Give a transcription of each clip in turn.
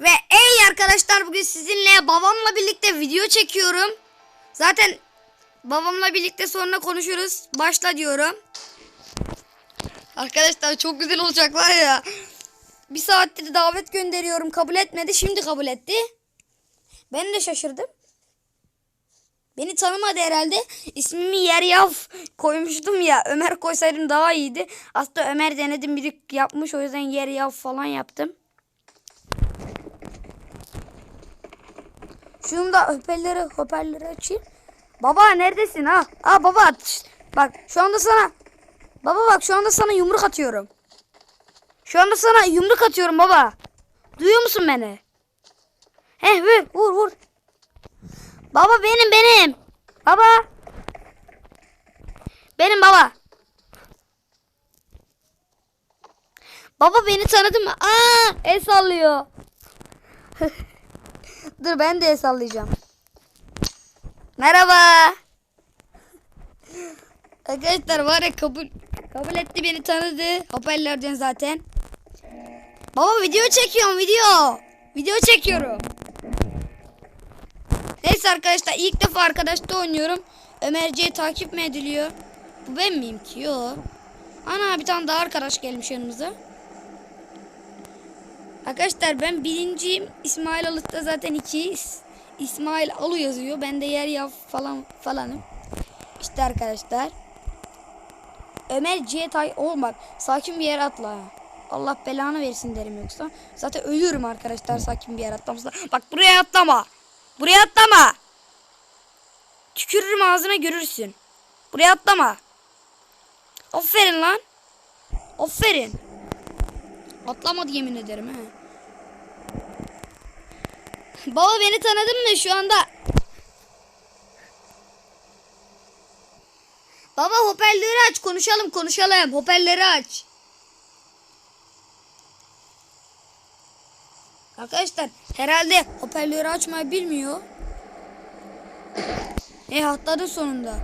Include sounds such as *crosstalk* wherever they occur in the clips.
Ve ey arkadaşlar bugün sizinle babamla birlikte video çekiyorum. Zaten babamla birlikte sonra konuşuruz. Başla diyorum. Arkadaşlar çok güzel olacak var ya. Bir saattir davet gönderiyorum kabul etmedi şimdi kabul etti. Ben de şaşırdım. Beni tanımadı herhalde. İsmimi Yeryav koymuştum ya. Ömer koysaydım daha iyiydi. Aslında Ömer denedim biri yapmış o yüzden Yeryav falan yaptım. Şunu da hoparlörü, hoparlörü açayım. Baba neredesin ha? Ha baba şşt, bak şu anda sana Baba bak şu anda sana yumruk atıyorum. Şu anda sana yumruk atıyorum baba. Duyuyor musun beni? Heh vur vur vur. Baba benim benim. Baba. Benim baba. Baba beni tanıdın mı? Aa, el sallıyor. *laughs* Dur ben de sallayacağım. Merhaba. Arkadaşlar var ya kabul kabul etti beni tanıdı. Hoparlörden zaten. Baba video çekiyorum video. Video çekiyorum. Neyse arkadaşlar ilk defa arkadaşta oynuyorum. Ömer C takip mi ediliyor? Bu ben miyim ki? Yo. Ana bir tane daha arkadaş gelmiş yanımıza. Arkadaşlar ben birinciyim. İsmail Alık'ta zaten ikiyiz. İsmail Alu yazıyor. Ben de yer yav falan falanım. İşte arkadaşlar. Ömer C tay olmak. Sakin bir yere atla. Allah belanı versin derim yoksa. Zaten ölürüm arkadaşlar sakin bir yere atlamazsa. Bak buraya atlama. Buraya atlama. Tükürürüm ağzına görürsün. Buraya atlama. Aferin lan. Aferin. Atlamadı yemin ederim he. Baba beni tanıdın mı şu anda? Baba hoparlörü aç konuşalım konuşalım. Hoparlörü aç. Arkadaşlar herhalde hoparlörü açmayı bilmiyor. E atladı sonunda.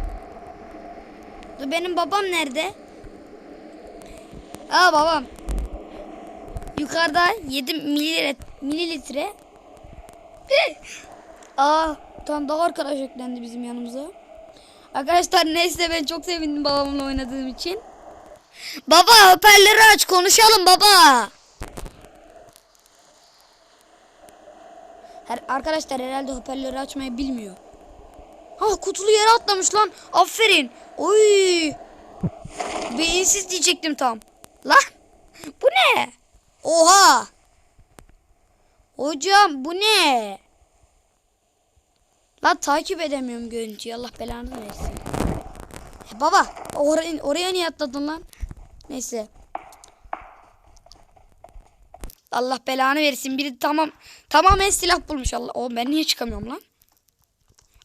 Benim babam nerede? Aa babam. Yukarıda 7 mililitre. Aa bir tane daha arkadaş eklendi bizim yanımıza. Arkadaşlar neyse ben çok sevindim babamla oynadığım için. Baba hoparlörü aç konuşalım baba. Her, arkadaşlar herhalde hoparlörü açmayı bilmiyor. Ha kutulu yere atlamış lan. Aferin. Oy. Beyinsiz diyecektim tam. Lan bu ne? Oha. Hocam bu ne? Lan takip edemiyorum görüntüyü. Allah belanı versin. E baba oraya, oraya niye atladın lan? Neyse. Allah belanı versin. Biri tamam tamamen silah bulmuş Allah. Oğlum ben niye çıkamıyorum lan?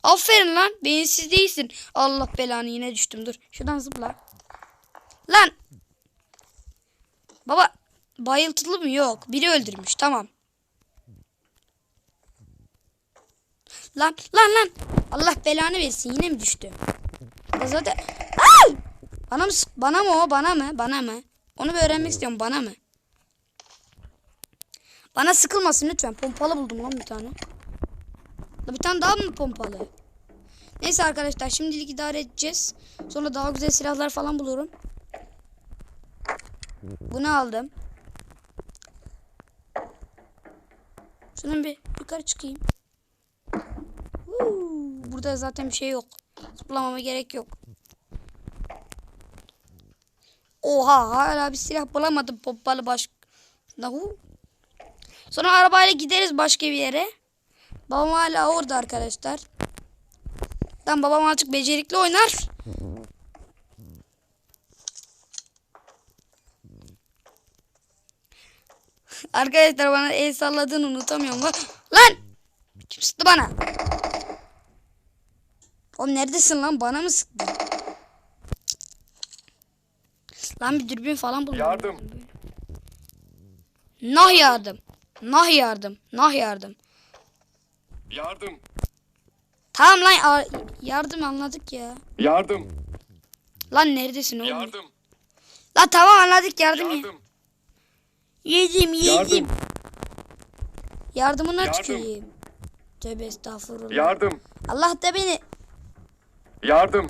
Aferin lan. Beyinsiz değilsin. Allah belanı yine düştüm. Dur. Şuradan zıpla. Lan. Baba bayıltılı mı? Yok. Biri öldürmüş. Tamam. Lan lan lan. Allah belanı versin. Yine mi düştü? Ya zaten. Aa! Bana mı? Bana mı o? Bana mı? Bana mı? Onu bir öğrenmek istiyorum. Bana mı? Bana sıkılmasın lütfen. Pompalı buldum lan bir tane. Bir tane daha mı pompalı? Neyse arkadaşlar şimdilik idare edeceğiz. Sonra daha güzel silahlar falan bulurum. Bunu aldım. Şundan bir yukarı çıkayım. Huu, Burada zaten bir şey yok. Zıplamama gerek yok. Oha hala bir silah bulamadım pompalı baş. Sonra arabayla gideriz başka bir yere. Babam hala orada arkadaşlar. Tam babam azıcık becerikli oynar. Arkadaşlar bana el salladığını unutamıyorum. Lan! Kim sıktı bana? Oğlum neredesin lan? Bana mı sıktın? Lan bir dürbün falan bulun. Yardım. Nah yardım. Nah yardım. Nah yardım. Yardım. Tamam lan yardım anladık ya. Yardım. Lan neredesin oğlum? Yardım. Lan tamam anladık yardım. ya. Yedim yedim. Yardım. Yardımına Yardım. tüküreyim. Tövbe estağfurullah. Yardım. Allah da beni. Yardım.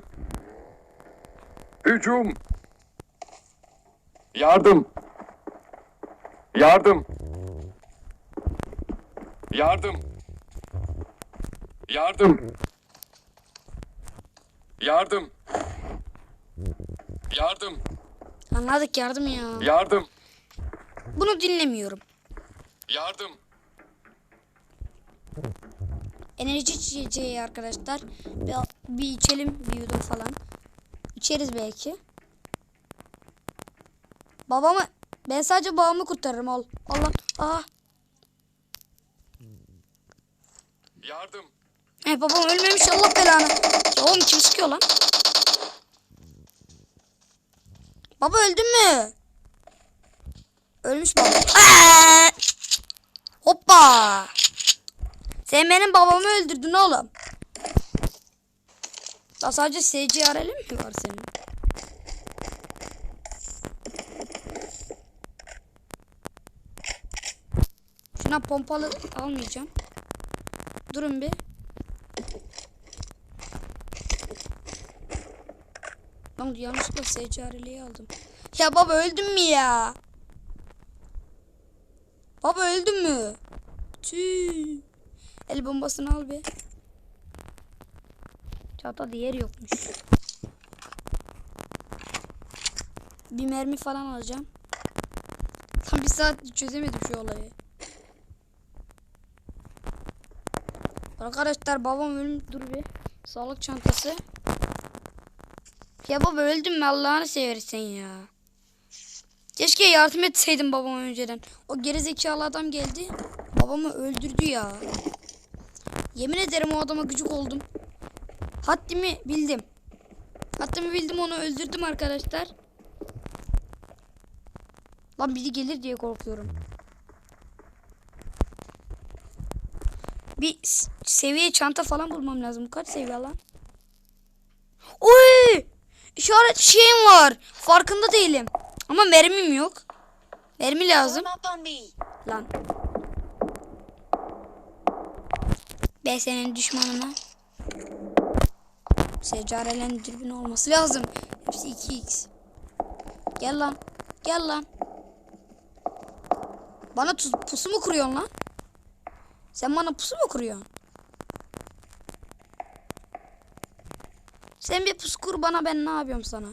Hücum. Yardım. Yardım. Yardım. Yardım. Yardım. Yardım. Anladık yardım ya. Yardım. Bunu dinlemiyorum. Yardım. Enerji içeceği arkadaşlar. Bir, bir içelim bir yudum falan. İçeriz belki. Babamı ben sadece babamı kurtarırım al. Allah. Ah. Yardım. He babam ölmemiş Allah belanı. Ya oğlum kim sıkıyor lan? Baba öldün mü? Ölmüş baba. Aa! Hoppa. Sen benim babamı öldürdün oğlum. Ya sadece SCRL mi var senin? Şuna pompalı almayacağım. Durun bir. Lan yanlışlıkla SCRL'yi aldım. Ya baba öldün mü ya? Baba öldün mü? Tüh. El bombasını al be. Çata diğer yokmuş. Bir mermi falan alacağım. Tam bir saat çözemedim şu olayı. Arkadaşlar babam ölüm dur bir. Sağlık çantası. Ya baba öldüm mü Allah'ını seversen ya. Keşke yardım etseydim babama önceden. O gerizekalı adam geldi. Babamı öldürdü ya. Yemin ederim o adama gıcık oldum. Haddimi bildim. Haddimi bildim onu öldürdüm arkadaşlar. Lan biri gelir diye korkuyorum. Bir seviye çanta falan bulmam lazım. Kaç seviye lan? Oy! İşaret şeyim var. Farkında değilim. Ama mermim yok. Mermi lazım. Lan. Ben senin düşmanına. Secarelen dürbün olması lazım. Hepsi 2x. Gel lan. Gel lan. Bana tuz, pusu mu kuruyorsun lan? Sen bana pusu mu kuruyorsun? Sen bir pusu kur bana ben ne yapıyorum sana?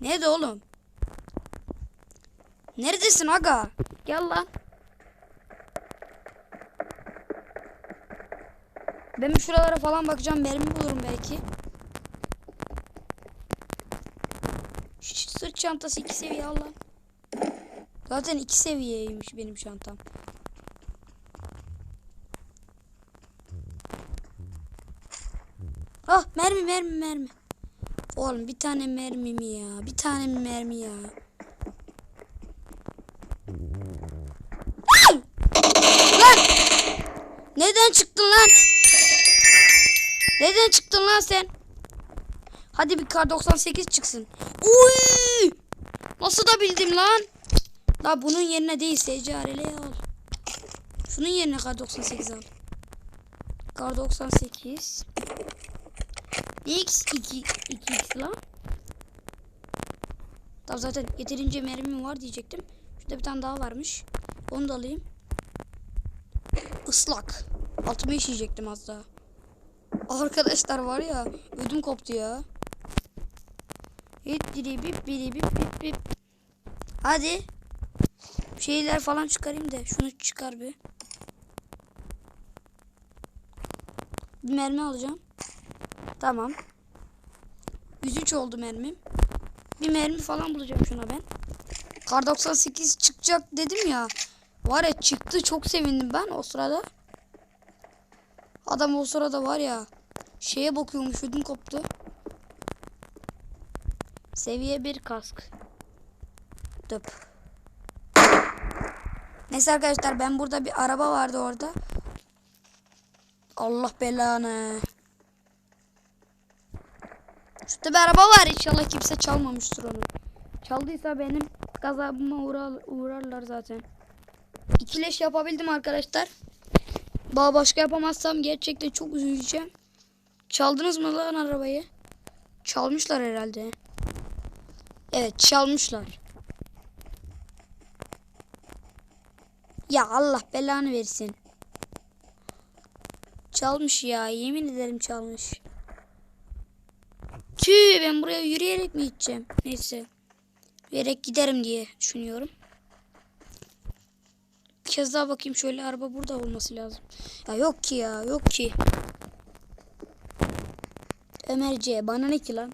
Nerede oğlum? Neredesin aga? Gel lan. Ben şuralara falan bakacağım. Mermi bulurum belki. Şu sırt çantası iki seviye al lan. Zaten iki seviyeymiş benim çantam. Ah mermi mermi mermi. Oğlum bir tane mermi mi ya? Bir tane mi mermi ya? Lan! Neden çıktın lan? Neden çıktın lan sen? Hadi bir kar 98 çıksın. Uy! Nasıl da bildim lan? La bunun yerine değil SCRL'yi al. Şunun yerine kar 98 al. Kar 98. X 2 2x lan. Tamam zaten yeterince mermim var diyecektim. Şurada bir tane daha varmış. Onu da alayım. Islak. Altıma işeyecektim az daha. Arkadaşlar var ya ödüm koptu ya. Hit diri bip biri bip bip bip. Hadi. Şeyler falan çıkarayım da şunu çıkar bir. Bir mermi alacağım. Tamam. 103 oldu mermim. Bir mermi falan bulacağım şuna ben. Kar 98 çıkacak dedim ya. Var ya çıktı çok sevindim ben o sırada. Adam o sırada var ya şeye bakıyormuş ödüm koptu. Seviye 1 kask. Dıp. Neyse arkadaşlar ben burada bir araba vardı orada. Allah belanı. Şurada bir araba var inşallah kimse çalmamıştır onu. Çaldıysa benim gazabıma uğrar, uğrarlar zaten. İkileş yapabildim arkadaşlar. Daha başka yapamazsam gerçekten çok üzüleceğim. Çaldınız mı lan arabayı? Çalmışlar herhalde. Evet çalmışlar. Ya Allah belanı versin. Çalmış ya yemin ederim çalmış. Tüh ben buraya yürüyerek mi gideceğim? Neyse. Yürüyerek giderim diye düşünüyorum. Bir kez daha bakayım şöyle araba burada olması lazım. Ya yok ki ya yok ki. Ömer C bana ne ki lan?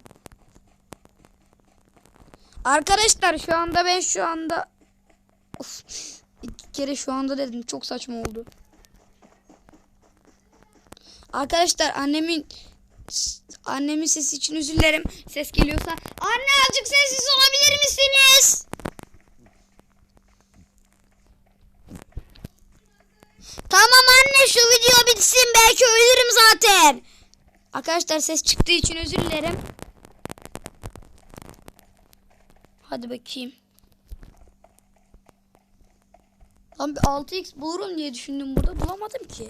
Arkadaşlar şu anda ben şu anda of, iki kere şu anda dedim çok saçma oldu. Arkadaşlar annemin annemin sesi için özür dilerim. Ses geliyorsa anne azıcık sessiz olabilir misiniz? Tamam anne şu video bitsin belki ölürüm zaten. Arkadaşlar ses çıktığı için özür dilerim. Hadi bakayım. Lan bir 6x bulurum diye düşündüm burada bulamadım ki.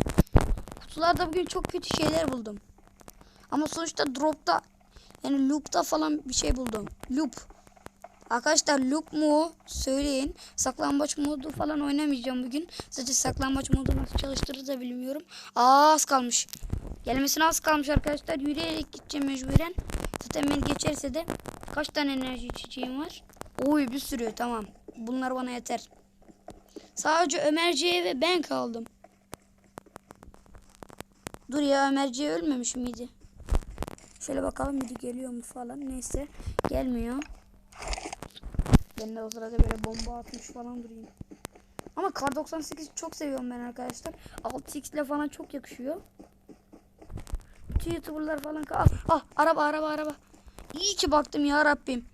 Kutularda bugün çok kötü şeyler buldum. Ama sonuçta dropta yani loop'ta falan bir şey buldum. Loop. Arkadaşlar loop mu? Söyleyin. Saklambaç modu falan oynamayacağım bugün. Zaten saklambaç modu nasıl çalıştırır da bilmiyorum. Aa az kalmış. Gelmesine az kalmış arkadaşlar. Yürüyerek gideceğim mecburen. Zaten beni geçerse de kaç tane enerji içeceğim var? Oy bir sürü tamam. Bunlar bana yeter. Sadece Ömerciye ve ben kaldım. Dur ya Ömerciye ölmemiş miydi? Şöyle bakalım biri geliyor mu falan. Neyse gelmiyor. Ben de o sırada böyle bomba atmış falan durayım. Ama Kar 98 çok seviyorum ben arkadaşlar. 6x ile falan çok yakışıyor. Bütün youtuberlar falan. Ah, ah araba araba araba. İyi ki baktım ya Rabbim.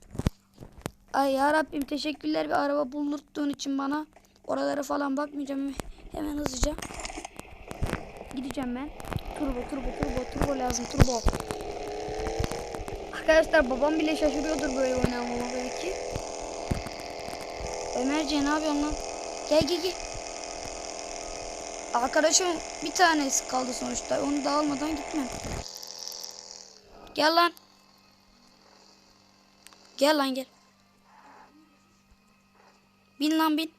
Ay ya Rabbim teşekkürler bir araba buldurttuğun için bana. Oralara falan bakmayacağım. Hemen hızlıca. Gideceğim ben. Turbo turbo turbo turbo lazım turbo. Arkadaşlar babam bile şaşırıyordur böyle oynamama belki. Ömerce ne yapıyorsun lan? Gel gel gel. Arkadaşım bir tanesi kaldı sonuçta. Onu da almadan gitmem. Gel lan. Gel lan gel. Bin lan bin.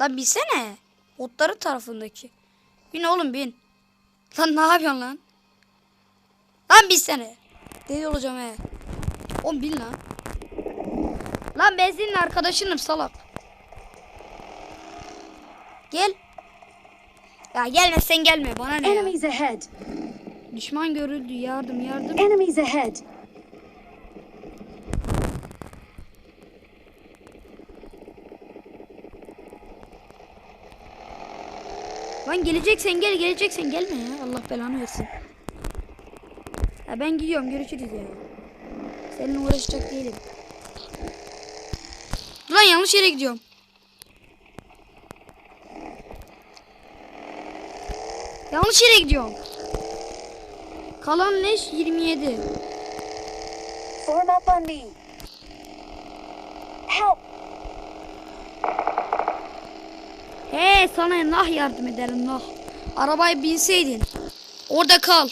Lan binsene. Otları tarafındaki. Bin oğlum bin. Lan ne yapıyorsun lan? Lan binsene. Deli olacağım he. Oğlum bin lan. Lan ben senin arkadaşınım salak. Gel. Ya gelmezsen gelme bana ne ya. Enemies ahead! Düşman görüldü yardım yardım. Enemies ahead! Lan geleceksen gel geleceksen gelme ya. Allah belanı versin. Ya ben gidiyorum görüşürüz ya. Seninle uğraşacak değilim. Lan yanlış yere gidiyorum. Yanlış yere gidiyorum. Kalan leş 27. Form up on me! Help! He sana nah yardım ederim nah. Arabaya binseydin. Orada kal.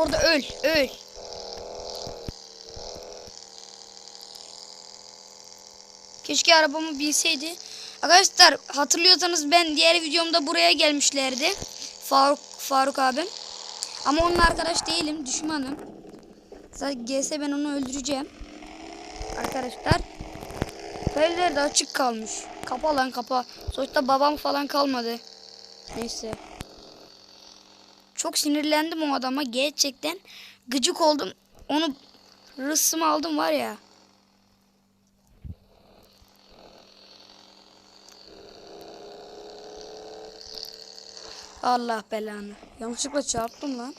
Orada öl, öl. Keşke arabamı bilseydi. Arkadaşlar hatırlıyorsanız ben diğer videomda buraya gelmişlerdi. Faruk Faruk abim. Ama onun arkadaş değilim, düşmanım. Zaten gelse ben onu öldüreceğim. Arkadaşlar. Evler de açık kalmış. Kapa lan kapa. Sonuçta babam falan kalmadı. Neyse. Çok sinirlendim o adama. Gerçekten gıcık oldum. Onu rısımı aldım var ya. Allah belanı. Yanlışlıkla çarptım lan.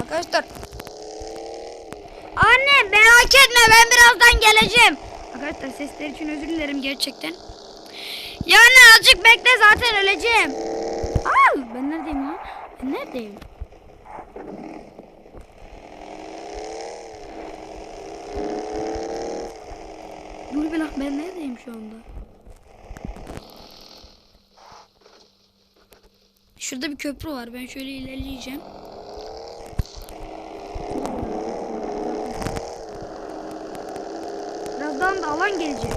Arkadaşlar. Anne merak etme ben birazdan geleceğim. Arkadaşlar sesler için özür dilerim gerçekten. Yani azıcık bekle zaten öleceğim. Aa, ben neredeyim lan? Bir lan ben neredeyim şu anda? Şurada bir köprü var. Ben şöyle ilerleyeceğim. Birazdan da alan gelecek.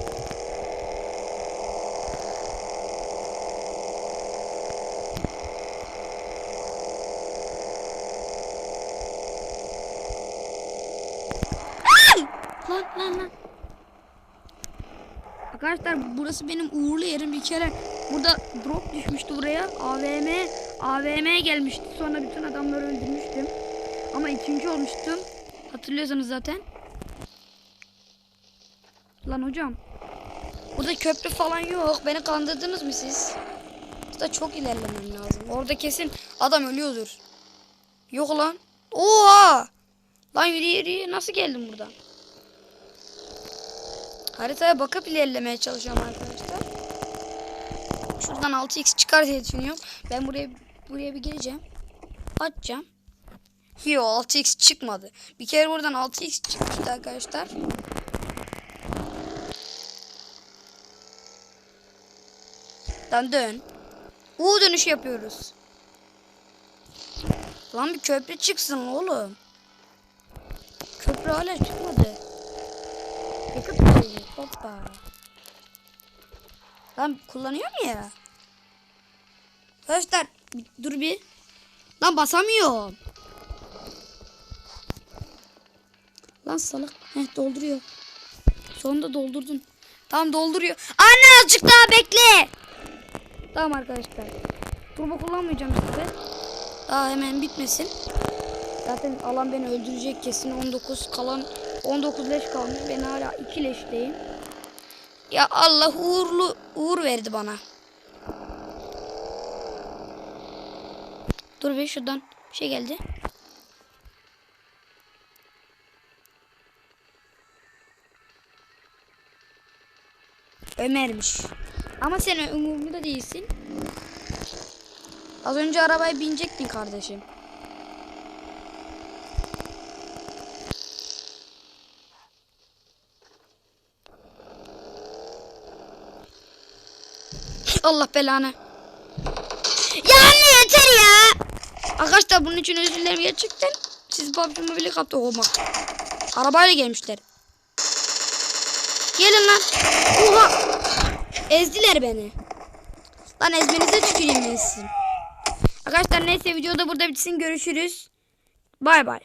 Ay! Lan lan lan. Arkadaşlar burası benim uğurlu yerim bir kere. Burada drop düşmüştü buraya. AVM AVM gelmişti. Sonra bütün adamları öldürmüştüm. Ama ikinci olmuştum. Hatırlıyorsanız zaten. Lan hocam. Burada köprü falan yok. Beni kandırdınız mı siz? Burada çok ilerlemem lazım. Orada kesin adam ölüyordur. Yok lan. Oha! Lan yürü yürü nasıl geldim buradan? Haritaya bakıp ilerlemeye çalışıyorum arkadaşlar. Şuradan 6x çıkar diye düşünüyorum. Ben buraya buraya bir gireceğim. Açacağım. Yo 6x çıkmadı. Bir kere buradan 6x çıkmıştı arkadaşlar. Lan dön. U dönüş yapıyoruz. Lan bir köprü çıksın oğlum. Köprü hala çıkmadı. Hoppa. Lan kullanıyorum ya. Arkadaşlar dur bir. Lan basamıyorum. Lan salak. Heh dolduruyor. Sonunda doldurdun. Tamam dolduruyor. Anne azıcık daha bekle. Tamam arkadaşlar. Turbo kullanmayacağım size. Daha hemen bitmesin. Zaten alan beni öldürecek kesin 19 kalan 19 leş kalmış. Ben hala 2 leşteyim. Ya Allah uğurlu uğur verdi bana. Dur bir şuradan bir şey geldi. Ömer'miş. Ama sen umurumda değilsin. Az önce arabaya binecektin kardeşim. Allah belanı. Ya anne yeter ya. Arkadaşlar bunun için özür dilerim gerçekten. Siz PUBG Mobile kaptı olma. Arabayla gelmişler. Gelin lan. Oha. Ezdiler beni. Lan ezmenize tüküreyim ben sizin. Arkadaşlar neyse videoda burada bitsin. Görüşürüz. Bay bay.